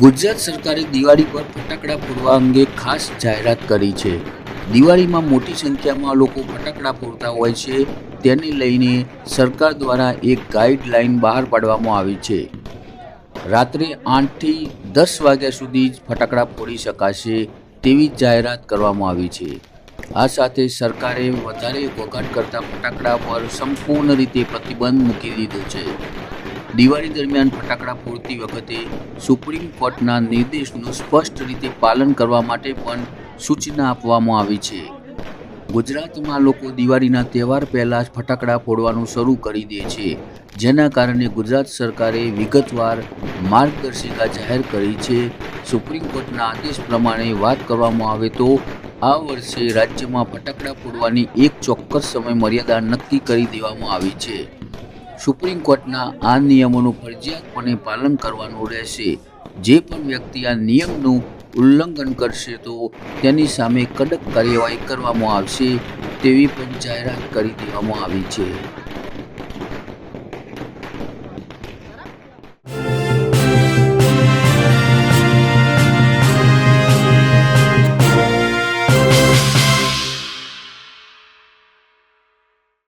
ગુજરાત સરકારે દિવાળી પર ફટાકડા ફોડવા અંગે ખાસ જાહેરાત કરી છે. દિવાળીમાં મોટી સંખ્યામાં લોકો ફટાકડા ફોડતા હોય છે. તેને લઈને સરકાર દ્વારા એક ગાઈડલાઈન બહાર પાડવામાં આવી છે. રાત્રે આઠથી દસ વાગ્યા સુધી જ ફટાકડા ફોડી શકાશે તેવી જાહેરાત કરવામાં આવી છે. આ સાથે સરકારે વધારે ઘોઘાટ કરતા ફટાકડા પર સંપૂર્ણ રીતે પ્રતિબંધ મૂકી દીધો છે. દિવાળી દરમિયાન ફટાકડા ફોડતી વખતે સુપ્રીમ કોર્ટના નિર્દેશનું સ્પષ્ટ રીતે પાલન કરવા માટે પણ સૂચના આપવામાં આવી છે. ગુજરાતમાં લોકો દિવાળીના તહેવાર પહેલાં જ ફટાકડા ફોડવાનું શરૂ કરી દે છે, જેના કારણે ગુજરાત સરકારે વિગતવાર માર્ગદર્શિકા જાહેર કરી છે. સુપ્રીમ કોર્ટના આદેશ પ્રમાણે વાત કરવામાં આવે તો, આ વર્ષે રાજ્યમાં ફટાકડા ફોડવાની એક ચોક્કસ સમય મર્યાદા નક્કી કરી દેવામાં આવી છે. સુપ્રીમ કોર્ટના આ નિયમોનું ફરજિયાતપણે પાલન કરવાનું રહેશે. જે પણ વ્યક્તિ આ નિયમનું ઉલ્લંઘન કરશે તો તેની સામે કડક કાર્યવાહી કરવામાં આવશે તેવી પણ જાહેરાત કરી દેવામાં આવી છે.